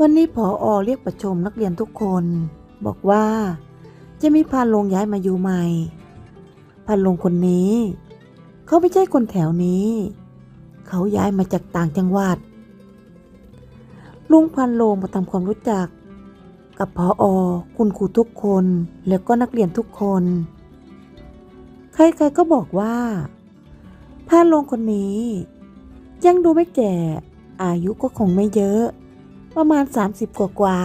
วันนี้ผออเรียกประชุมนักเรียนทุกคน บอกว่า จะมีพานลงย้ายมาอยู่ใหม่พานลงคนนี้ เขาไม่ใช่คนแถวนี้ เขาย้ายมาจากต่างจังหวัด ลุงพันลงมาทำความรู้จัก กับพออคุณครูทุกคน แล้วก็นักเรียนทุกคน ใครๆก็บอกว่าพานลงคนนี้ ยังดูไม่แก่ อายุก็คงไม่เยอะ ประมาณ 30 กว่ากว่า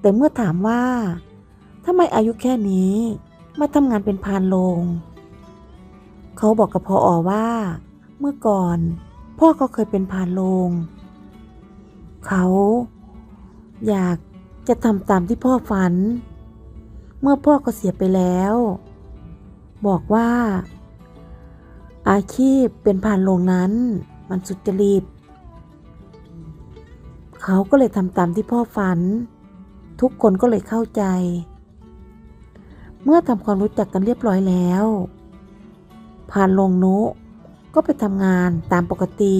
แต่เมื่อถามว่าทำไมอายุแค่นี้มาทำงานเป็นพานโลง เขาบอกกับพออว่า เมื่อก่อนพ่อเขาเคยเป็นพานโลง เขาอยากจะทำตามที่พ่อฝัน เมื่อพ่อก็เสียไปแล้ว บอกว่า อาชีพเป็นพานโลงนั้น มันสุจริต เขาก็เลยทำตามที่พ่อฝัน ทุกคนก็เลยเข้าใจ เมื่อทำความรู้จักกันเรียบร้อยแล้วผ่านลงนุก็ไปทำงานตามปกติ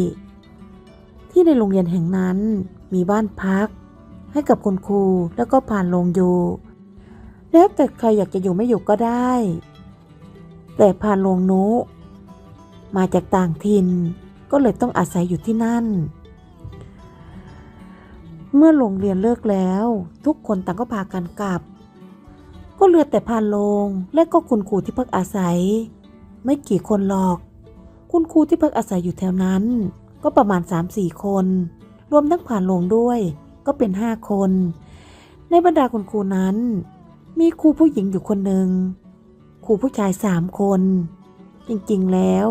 ที่ในโรงเรียนแห่งนั้นมีบ้านพัก ให้กับคุณครูแล้วก็ผ่านลงอยู่แล้วแต่ใครอยากจะอยู่ไม่อยู่ก็ได้ แต่ผ่านลงนุมาจากต่างถิ่นก็เลยต้องอาศัยอยู่ที่นั่น เมื่อโรงเรียนเลิกแล้ว ทุกคนต่างก็พากันกลับ ก็เหลือแต่พานโลงและก็คุณครูที่พักอาศัย ไม่กี่คนหรอก คุณครูที่พักอาศัยอยู่แถวนั้น ก็ประมาณ 3-4 คน รวมทั้งผ่านโลงด้วยก็เป็น5คน ในบรรดาคุณครูนั้น มีครูผู้หญิงอยู่คนหนึ่งครูผู้ชายสามคน จริงๆแล้ว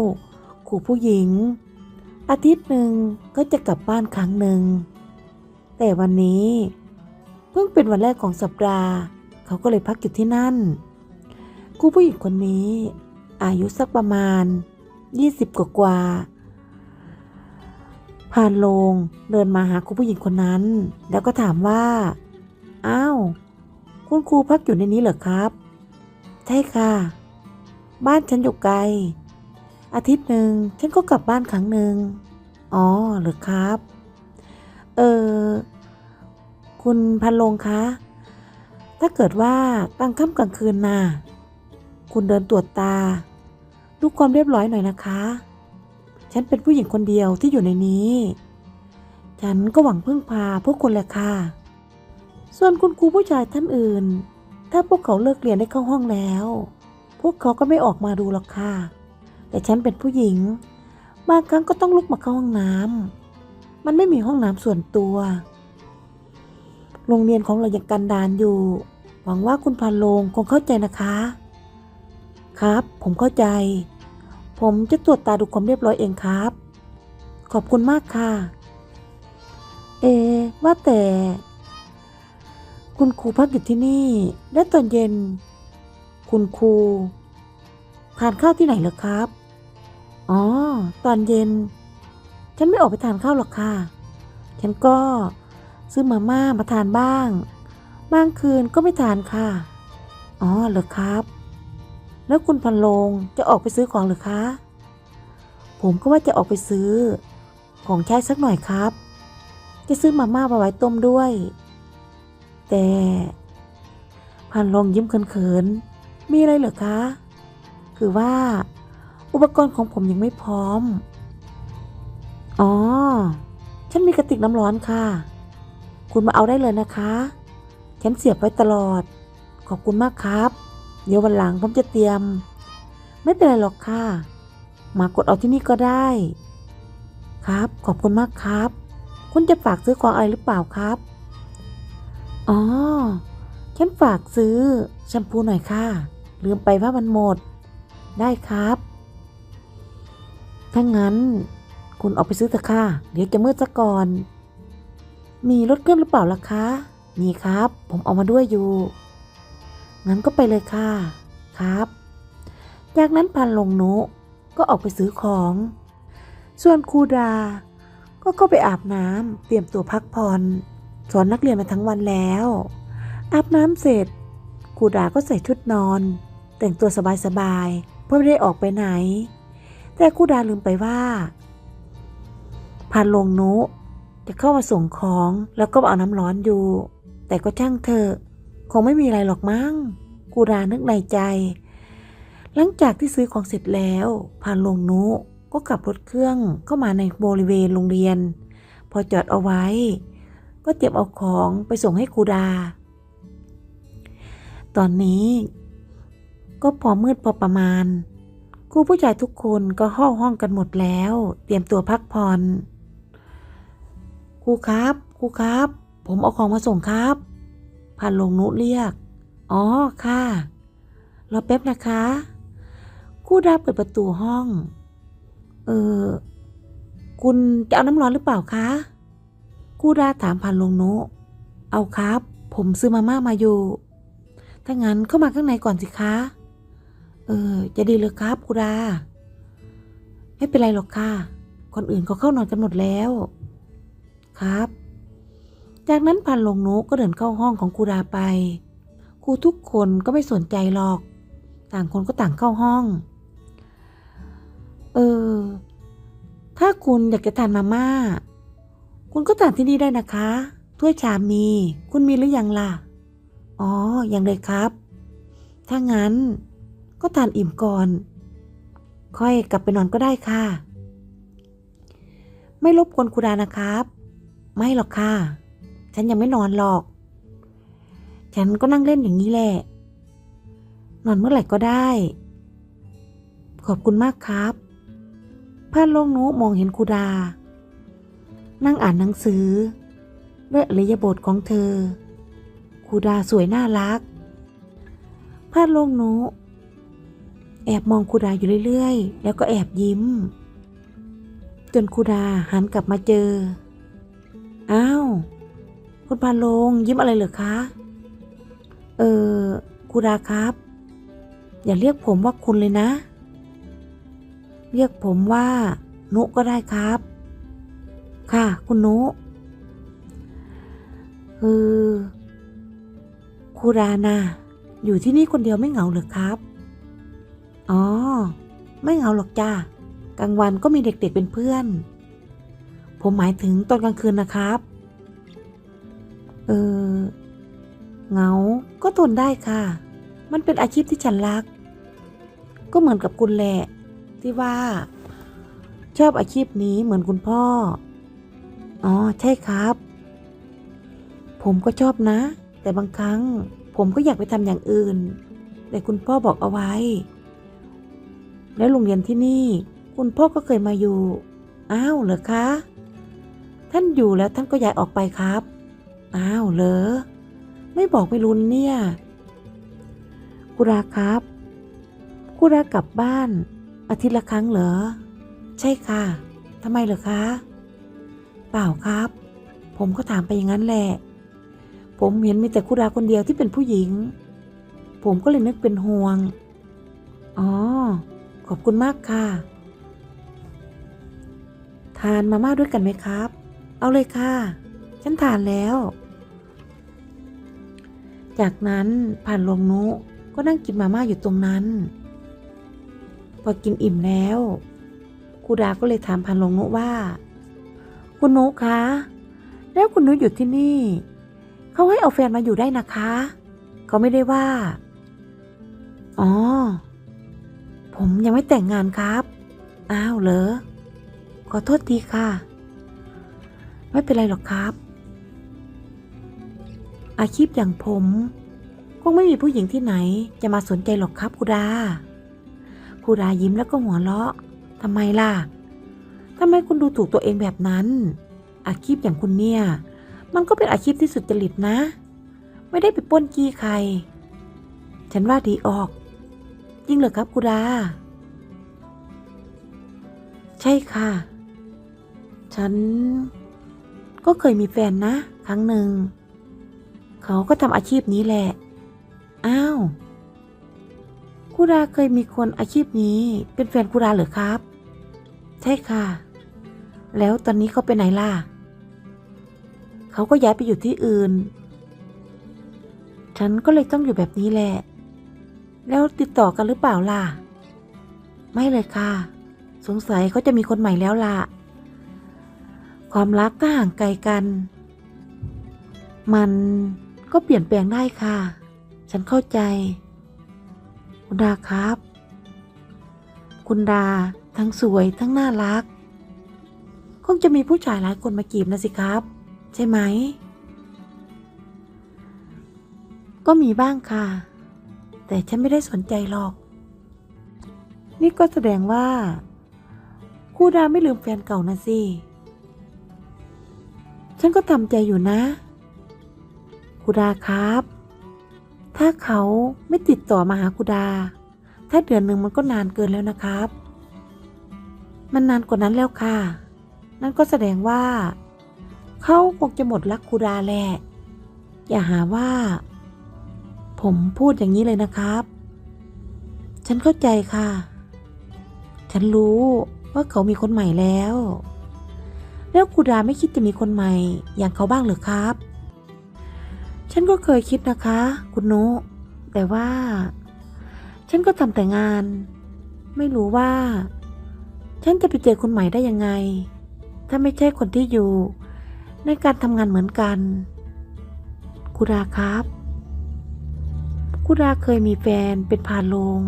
ครูผู้หญิง อาทิตย์หนึ่งก็จะกลับบ้านครั้งหนึ่ง แต่วันนี้ เพิ่งเป็นวันแรกของสัปดาห์ เขาก็เลยพักอยู่ที่นั่นครูผู้หญิงคนนี้ อายุสักประมาณ 20 กว่ากว่าผ่านโลงเดินมาหาครูผู้หญิงคนนั้น แล้วก็ถามว่า อ้าว คุณครูพักอยู่ในนี้เหรอครับ ใช่ค่ะ บ้านฉันอยู่ไกล อาทิตย์หนึ่งฉันก็กลับบ้านครั้งหนึ่ง อ๋อ เหรอครับ เออ คุณพันลงคะ ถ้าเกิดว่ากลางค่ำกลางคืนน่ะ คุณเดินตรวจตา ดูความเรียบร้อยหน่อยนะคะ ฉันเป็นผู้หญิงคนเดียวที่อยู่ในนี้ ฉันก็หวังพึ่งพาพวกคุณแหละค่ะ ส่วนคุณครูผู้ชายท่านอื่น ถ้าพวกเขาเลิกเรียนได้เข้าห้องแล้ว พวกเขาก็ไม่ออกมาดูหรอกค่ะ แต่ฉันเป็นผู้หญิง บางครั้งก็ต้องลุกมาเข้าห้องน้ำ มันไม่มีห้องน้ำส่วนตัว โรงเรียนของเรายังกันดานอยู่ หวังว่าคุณพันลงคงเข้าใจนะคะ ครับ ผมเข้าใจ ผมจะตรวจตาดูความเรียบร้อยเองครับ ขอบคุณมากค่ะ เอ ว่าแต่ คุณครูพักอยู่ที่นี่ และตอนเย็น คุณครูทานข้าวที่ไหนเหรอครับ อ๋อ ตอนเย็น ฉันไม่ออกไปทานข้าวหรอกค่ะ ฉันก็ซื้อมาม่ามาทานบ้าง บางคืนก็ไม่ทานค่ะ อ๋อเหรอครับ แล้วคุณพันโลงจะออกไปซื้อของหรือคะ ผมก็ว่าจะออกไปซื้อ ของใช้สักหน่อยครับ จะซื้อมาม่ามาไว้ต้มด้วย แต่พันโลงยิ้มเขินๆ มีอะไรเหรอคะ คือว่าอุปกรณ์ของผมยังไม่พร้อม อ๋อ ฉันมีกระติกน้ำร้อนค่ะ คุณมาเอาได้เลยนะคะ ฉันเสียบไว้ตลอด ขอบคุณมากครับ เดี๋ยววันหลังผมจะเตรียม ไม่เป็นไรหรอกค่ะ มากดเอาที่นี่ก็ได้ ครับ ขอบคุณมากครับ คุณจะฝากซื้อของอะไรหรือเปล่าครับ อ๋อ ฉันฝากซื้อแชมพูหน่อยค่ะ ลืมไปว่ามันหมด ได้ครับ ถ้างั้น คุณออกไปซื้อเถอะค่ะ เดี๋ยวจะมืดซะก่อน มีรถเครื่องหรือเปล่าล่ะคะ มีครับ ผมเอามาด้วยอยู่ งั้นก็ไปเลยค่ะ ครับ จากนั้นพันลงนุก็ออกไปซื้อของ ส่วนครูดา ก็เข้าไปอาบน้ำเตรียมตัวพักผ่อนสอนนักเรียนมาทั้งวันแล้ว อาบน้ำเสร็จครูดาก็ใส่ชุดนอน แต่งตัวสบายๆเพื่อไม่ได้ออกไปไหน แต่ครูดาลืมไปว่า พันลงนุ จะเข้ามาส่งของแล้วก็เอาน้ำร้อนอยู่ แต่ก็ช่างเถอคงไม่มีอะไรหรอกมั้ง กูรานึกในใจ หลังจากที่ซื้อของเสร็จแล้วพานลงนุก็ขับรถเครื่องเข้ามาในบริเวณโรงเรียน พอจอดเอาไว้ ก็เตรียมเอาของไปส่งให้ครูดา ตอนนี้ ก็พอมืดพอประมาณครูผู้ชายทุกคนก็ห้องห้องกันหมดแล้ว เตรียมตัวพักผ่อน ครูครับ ครูครับ ผมเอาของมาส่งครับ พันลงนุเรียก อ๋อค่ะ รอแป๊บนะคะครูดาเปิดประตูห้อง เออ คุณจะเอาน้ำร้อนหรือเปล่าคะครูดาถามพันลงนุเอาครับ ผมซื้อมาม่ามาอยู่ถ้างั้นเข้ามาข้างในก่อนสิคะ เออ จะดีเลยครับครูดา ไม่เป็นไรหรอกค่ะ คนอื่นเขาเข้านอนกันหมดแล้ว ครับ จากนั้นพันลงนุก็เดินเข้าห้องของครูดาไป ครูทุกคนก็ไม่สนใจหรอก ต่างคนก็ต่างเข้าห้อง เออ ถ้าคุณอยากจะทานมาม่า คุณก็ทานที่นี่ได้นะคะ ถ้วยชามมี คุณมีหรือยังล่ะ อ๋อ ยังเลยครับ ถ้างั้นก็ทานอิ่มก่อน ค่อยกลับไปนอนก็ได้ค่ะ ไม่รบกวนครูดานะครับ ไม่หรอกค่ะ ฉันยังไม่นอนหรอก ฉันก็นั่งเล่นอย่างนี้แหละ นอนเมื่อไหร่ก็ได้ ขอบคุณมากครับพานโลงนุมองเห็นคูดา นั่งอ่านหนังสือ ด้วยอริยบทของเธอ คูดาสวยน่ารักพานโลงนุแอบมองคูดาอยู่เรื่อย ๆ แล้วก็แอบยิ้ม จนคูดาหันกลับมาเจอ อ้าว คุณพานลงยิ้มอะไรเหรอคะ เออครูดาครับ อย่าเรียกผมว่าคุณเลยนะ เรียกผมว่า นุก็ได้ครับ ค่ะ คุณนุคือครูดานะอยู่ที่นี่คนเดียวไม่เหงาเหรอครับ อ๋อ ไม่เหงาหรอกจ้ากลางวันก็มีเด็กๆเป็นเพื่อน ผมหมายถึงตอนกลางคืนนะครับ เออเหงา ก็ทนได้ค่ะ มันเป็นอาชีพที่ฉันรัก ก็เหมือนกับคุณแหละ ที่ว่า ชอบอาชีพนี้เหมือนคุณพ่อ อ๋อ ใช่ครับ ผมก็ชอบนะ แต่บางครั้ง ผมก็อยากไปทำอย่างอื่น แต่คุณพ่อบอกเอาไว้ แล้วโรงเรียนที่นี่ คุณพ่อก็เคยมาอยู่ อ้าวเหรอคะ ท่านอยู่แล้วท่านก็ย้ายออกไปครับ อ้าวเหรอ ไม่บอกไม่รู้เนี่ย กุราครับ กุรากลับบ้าน อาทิตย์ละครั้งเหรอ ใช่ค่ะ ทำไมเหรอคะ เปล่าครับ ผมก็ถามไปอย่างนั้นแหละ ผมเห็นมีแต่คุราคนเดียวที่เป็นผู้หญิง ผมก็เลยนึกเป็นห่วง อ๋อ ขอบคุณมากค่ะ ทานมาม่าด้วยกันไหมครับ เอาเลยค่ะ ฉันทานแล้ว จากนั้นผ่านลงนุก็นั่งกินมาม่าอยู่ตรงนั้น พอกินอิ่มแล้วครูดาก็เลยถามพันลงนุว่า คุณนุคะ แล้วคุณนุอยู่ที่นี่ เขาให้เอาแฟนมาอยู่ได้นะคะ เขาไม่ได้ว่า อ๋อ ผมยังไม่แต่งงานครับ อ้าวเหรอ ขอโทษทีค่ะ ไม่เป็นไรหรอกครับ อาชีพอย่างผม คงไม่มีผู้หญิงที่ไหนจะมาสนใจหรอกครับครูดาครูดายิ้มแล้วก็หัวเราะทำไมล่ะทำไมคุณดูถูกตัวเองแบบนั้น อาชีพอย่างคุณเนี่ย มันก็เป็นอาชีพที่สุดจริตนะ ไม่ได้ไปป้นจี้ใคร ฉันว่าดีออกจริงเหรอครับครูดา ใช่ค่ะ ฉัน ก็เคยมีแฟนนะ ครั้งหนึ่ง เขาก็ทำอาชีพนี้แหละ อ้าวคุราเคยมีคนอาชีพนี้เป็นแฟนคุราเหรอครับ ใช่ค่ะ แล้วตอนนี้เขาไปไหนล่ะ เขาก็ย้ายไปอยู่ที่อื่น ฉันก็เลยต้องอยู่แบบนี้แหละ แล้วติดต่อกันหรือเปล่าล่ะ ไม่เลยค่ะ สงสัยเขาจะมีคนใหม่แล้วล่ะ ความรักถ้าห่างไกลกัน มันก็เปลี่ยนแปลงได้ค่ะ ฉันเข้าใจ คุณดาครับ คุณดาทั้งสวยทั้งน่ารัก คงจะมีผู้ชายหลายคนมาจีบนะสิครับ ใช่ไหม ก็มีบ้างค่ะ แต่ฉันไม่ได้สนใจหรอก นี่ก็แสดงว่าครูดาไม่ลืมแฟนเก่านะสิ ฉันก็ทำใจอยู่นะครูดาครับ ถ้าเขาไม่ติดต่อมาหาครูดา ถ้าเดือนหนึ่งมันก็นานเกินแล้วนะครับ มันนานกว่านั้นแล้วค่ะ นั่นก็แสดงว่า เขาคงจะหมดรักครูดาแหละ อย่าหาว่า ผมพูดอย่างนี้เลยนะครับ ฉันเข้าใจค่ะ ฉันรู้ว่าเขามีคนใหม่แล้ว แล้วคูดาไม่คิดจะมีคนใหม่ อย่างเขาบ้างหรือครับ ฉันก็เคยคิดนะคะ คุณนุแต่ว่า ฉันก็ทำแต่งาน ไม่รู้ว่า ฉันจะไปเจอคนใหม่ได้ยังไง ถ้าไม่ใช่คนที่อยู่ ในการทำงานเหมือนกันครูดาครับครูดาเคยมีแฟนเป็นพานโรง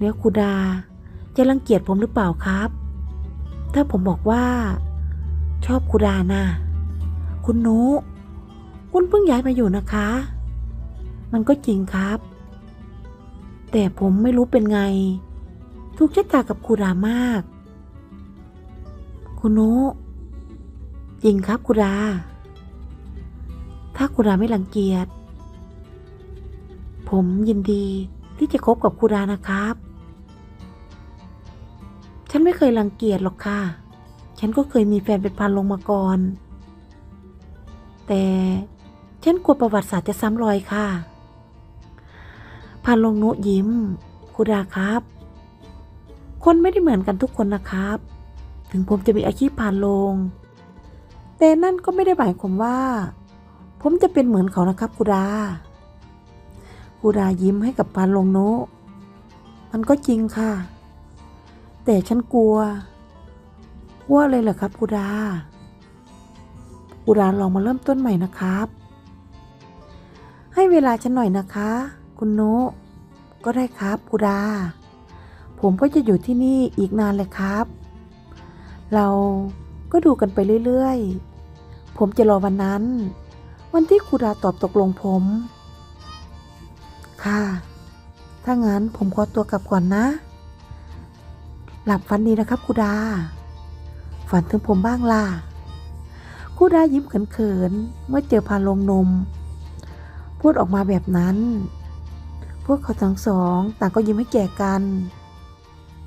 แล้วครูดาจะรังเกียจผมหรือเปล่าครับ ถ้าผมบอกว่า ชอบครูดานะคุณนุคุณเพิ่งย้ายมาอยู่นะคะ มันก็จริงครับ แต่ผมไม่รู้เป็นไง ถูกชะตากับครูดามาก คุณนุจริงครับครูดาถ้าครูดาไม่รังเกียจ ผมยินดีที่จะคบกับครูดานะครับ ฉันไม่เคยรังเกียจหรอกค่ะ ฉันก็เคยมีแฟนเป็นพันลงมาก่อน แต่ฉันกลัวประวัติศาสตร์จะซ้ำรอยค่ะ พันลงนุยิ้มครูดาครับ คนไม่ได้เหมือนกันทุกคนนะครับ ถึงผมจะมีอาชีพผ่านลง แต่นั่นก็ไม่ได้หมายความว่า ผมจะเป็นเหมือนเขานะครับครูดาครูดายิ้มให้กับพานลงโนมันก็จริงค่ะ แต่ฉันกลัว กลัวเลยเหรอครับครูดาครูดาลองมาเริ่มต้นใหม่นะครับ ให้เวลาฉันหน่อยนะคะ คุณโนก็ได้ครับครูดา ผมก็จะอยู่ที่นี่อีกนานเลยครับ เราก็ดูกันไปเรื่อยๆ ผมจะรอวันนั้น วันที่ครูดาตอบตกลงผม ค่ะ ถ้างั้นผมขอตัวกลับก่อนนะ หลับฝันดีนะครับครูดา ฝันถึงผมบ้างล่ะครูดายิ้มเขินๆเมื่อเจอพานลงนม พูดออกมาแบบนั้น พวกเขาทั้งสองต่างก็ยิ้มให้แก่กัน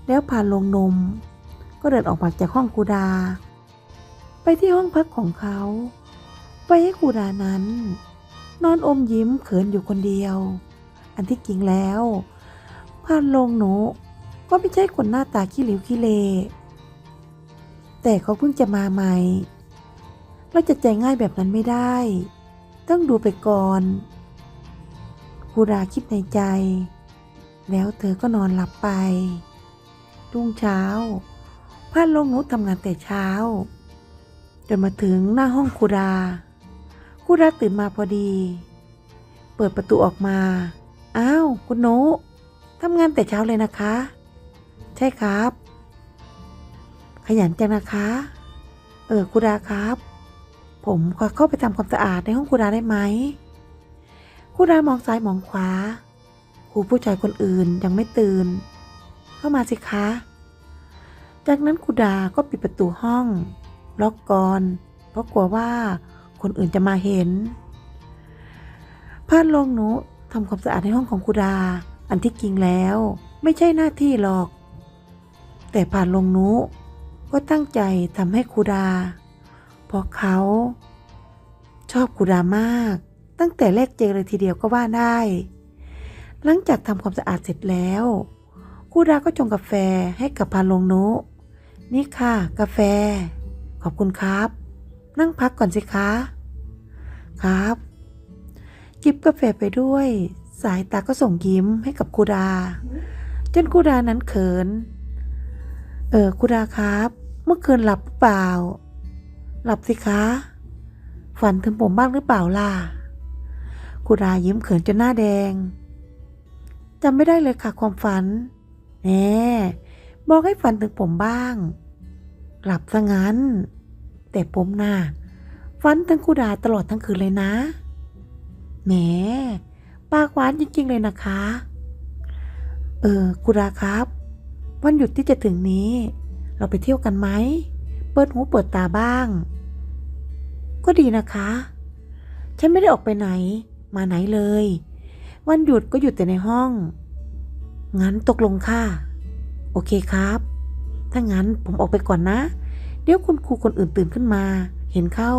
แล้วพานลงนม ก็เดินออกมาจากห้องคูดา ไปที่ห้องพักของเขา ไปให้คูดานั้น นอนอมยิ้มเขินอยู่คนเดียว อันที่จริงแล้วพานลงหนูก็ไม่ใช่คนหน้าตาขี้เหลวขี้เล แต่เขาเพิ่งจะมาใหม่ เราจะใจง่ายแบบนั้นไม่ได้ ต้องดูไปก่อนครูดาคิดในใจ แล้วเธอก็นอนหลับไป รุ่งเช้าพานลงหนูทำงานแต่เช้า จนมาถึงหน้าห้องครูดาครูดาตื่นมาพอดี เปิดประตูออกมา อ้าว คุณโนทำงานแต่เช้าเลยนะคะ ใช่ครับ ขยันจังนะคะ เออครูดาครับ ผมขอเข้าไปทำความสะอาดในห้องครูดาได้ไหมครูดามองซ้ายมองขวาครูผู้ชายคนอื่นยังไม่ตื่น เข้ามาสิคะ จากนั้นครูดาก็ปิดประตูห้อง ล็อกก่อนเพราะกลัวว่าคนอื่นจะมาเห็นพานลงหนูทำความสะอาดในห้องของครูดา อันที่จริงแล้ว ไม่ใช่หน้าที่หรอก แต่ผ่านลงหนู ก็ตั้งใจทำให้คูดา เพราะเขา ชอบคูดามาก ตั้งแต่แรกเจอเลยทีเดียวก็ว่าได้ หลังจากทำความสะอาดเสร็จแล้วคูดาก็ชงกาแฟให้กับพานลงนูนี่ค่ะ กาแฟ ขอบคุณครับ นั่งพักก่อนสิคะ ครับจิบกาแฟไปด้วย สายตาก็ส่งยิ้มให้กับคูดา จนคูดานั้นเขิน เออครูดาครับ เมื่อคืนหลับหรือเปล่า หลับสิคะ ฝันถึงผมบ้างหรือเปล่าล่ะ คุรายิ้มเขินจนหน้าแดงจำไม่ได้เลยค่ะความฝันแหมบอกให้ฝันถึงผมบ้าง หลับซะงั้น แต่ผมน่ะฝันถึงคุดาตลอดทั้งคืนเลยนะแหมปากหวานจริงๆเลยนะคะ เออคุราครับ วันหยุดที่จะถึงนี้ เราไปเที่ยวกันไหม เปิดหูเปิดตาบ้าง ก็ดีนะคะ ฉันไม่ได้ออกไปไหน มาไหนเลย วันหยุดก็หยุดแต่ในห้อง งั้นตกลงค่ะ โอเคครับ ถ้างั้นผมออกไปก่อนนะ เดี๋ยวคุณครูคนอื่นตื่นขึ้นมา เห็นเข้า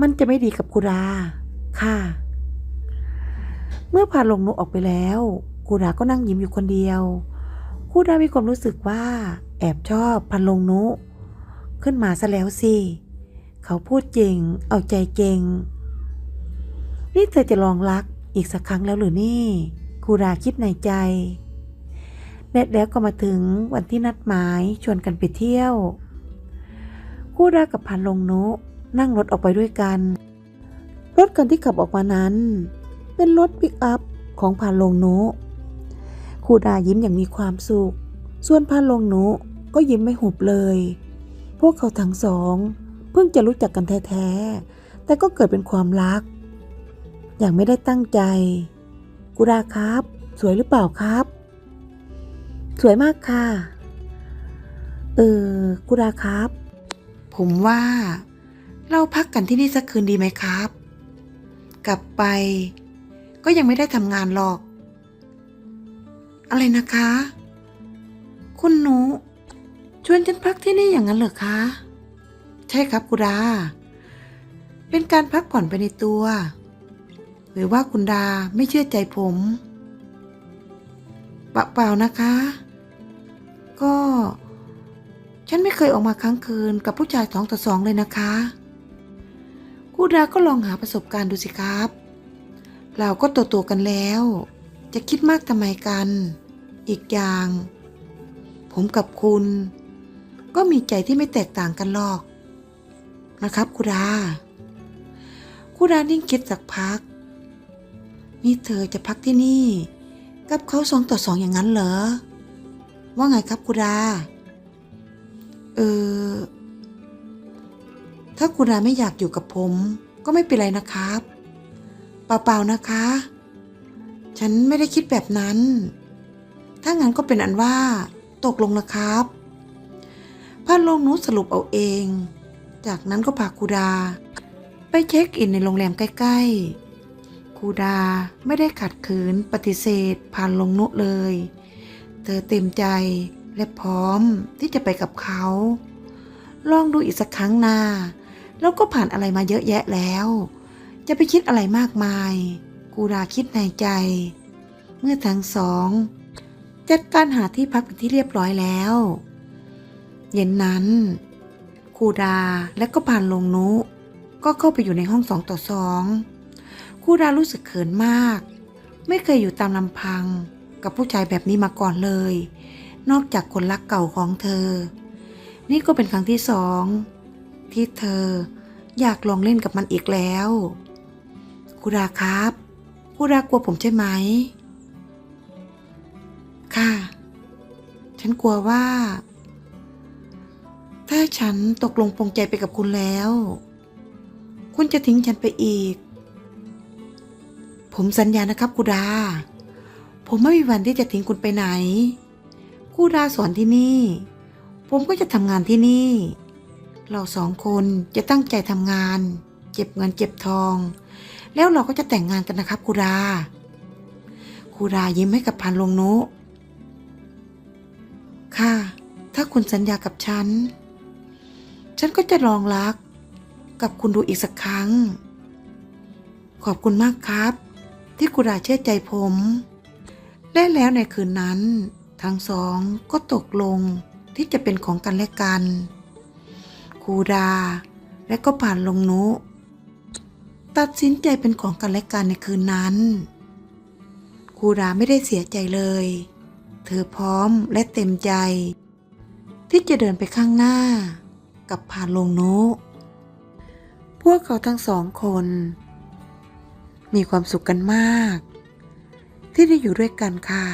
มันจะไม่ดีกับครูดาค่ะ เมื่อพาลงนุออกไปแล้วครูดาก็นั่งยิ้มอยู่คนเดียว ครูดามีความรู้สึกว่า แอบชอบพันลงนุ ขึ้นมาซะแล้วสิ เขาพูดจริงเอาใจเก่ง นี่เธอจะลองรักอีกสักครั้งแล้วหรือนี่ครูดาคิดในใจและแล้วก็มาถึงวันที่นัดหมายชวนกันไปเที่ยวครูดากับพันลงนุนั่งรถออกไปด้วยกัน รถคันที่ขับออกมานั้น เป็นรถปิกอัพของพันลงนุ ครูดายิ้มอย่างมีความสุข ส่วนพันลงนุก็ยิ้มไม่หุบเลย พวกเขาทั้งสอง เพิ่งจะรู้จักกันแท้ๆ แต่ก็เกิดเป็นความรัก อย่างไม่ได้ตั้งใจกุดาครับ สวยหรือเปล่าครับ สวยมากค่ะ เออกุดาครับ ผมว่า เราพักกันที่นี่สักคืนดีไหมครับ กลับไป ก็ยังไม่ได้ทำงานหรอก อะไรนะคะ คุณหนู ชวนฉันพักที่นี่อย่างนั้นเหรอคะ ใช่ครับกุดา เป็นการพักผ่อนไปในตัว หรือว่าคุณดาไม่เชื่อใจผมปะเปล่านะคะ ก็ ฉันไม่เคยออกมาค้างคืนกับผู้ชายสองต่อสองเลยนะคะกูดาก็ลองหาประสบการณ์ดูสิครับ เราก็โตๆกันแล้ว จะคิดมากทำไมกัน อีกอย่าง ผมกับคุณ ก็มีใจที่ไม่แตกต่างกันหรอก นะครับคูดาคูดานิ่งคิดสักพัก นี่เธอจะพักที่นี่ กับเขาสองต่อสองอย่างนั้นเหรอ ว่าไงครับคูดา เออ ถ้าคูดาไม่อยากอยู่กับผม ก็ไม่เป็นไรนะครับ เปล่าๆนะคะ ฉันไม่ได้คิดแบบนั้น ถ้างั้นก็เป็นอันว่า ตกลงนะครับพันลงนุสรุปเอาเอง จากนั้นก็พาคูดา ไปเช็คอินในโรงแรมใกล้ๆ คูดาไม่ได้ขัดขืนปฏิเสธผ่านลงนุเลย เธอเต็มใจและพร้อมที่จะไปกับเขา ลองดูอีกสักครั้งนาแล้วก็ผ่านอะไรมาเยอะแยะแล้ว จะไปคิดอะไรมากมาย คูดาคิดในใจ เมื่อทั้งสองจัดการหาที่พักเป็นที่เรียบร้อยแล้ว เย็นนั้นคูดาและก็ผ่านลงนุ ก็เข้าไปอยู่ในห้องสองต่อสองคูดารู้สึกเขินมาก ไม่เคยอยู่ตามลำพังกับผู้ชายแบบนี้มาก่อนเลย นอกจากคนรักเก่าของเธอ นี่ก็เป็นครั้งที่สองที่เธออยากลองเล่นกับมันอีกแล้วคูดาครับ คูดากกลัวผมใช่ไหม ค่ะ ฉันกลัวว่า ถ้าฉันตกลงปรงใจไปกับคุณแล้ว คุณจะทิ้งฉันไปอีก ผมสัญญานะครับกูดา ผมไม่มีวันที่จะทิ้งคุณไปไหนกูดาสอนที่นี่ ผมก็จะทำงานที่นี่ เราสองคนจะตั้งใจทำงานเจ็บเงินเจ็บทอง แล้วเราก็จะแต่งงานกันนะครับกูดากูดายิ้มให้กับพันลงนุ ค่ะ ถ้าคุณสัญญากับฉัน ฉันก็จะลองรัก กับคุณดูอีกสักครั้ง ขอบคุณมากครับ ที่กุดาเชื่อใจผม และแล้วในคืนนั้น ทั้งสองก็ตกลงที่จะเป็นของกันและกันคูดาและก็ผ่านลงนุ ตัดสินใจเป็นของกันและกันในคืนนั้น คูดาไม่ได้เสียใจเลย เธอพร้อมและเต็มใจ ที่จะเดินไปข้างหน้า กับผ่านลงนุพวกเขาทั้งสองคน มีความสุขกันมาก ที่ได้อยู่ด้วยกันค่ะ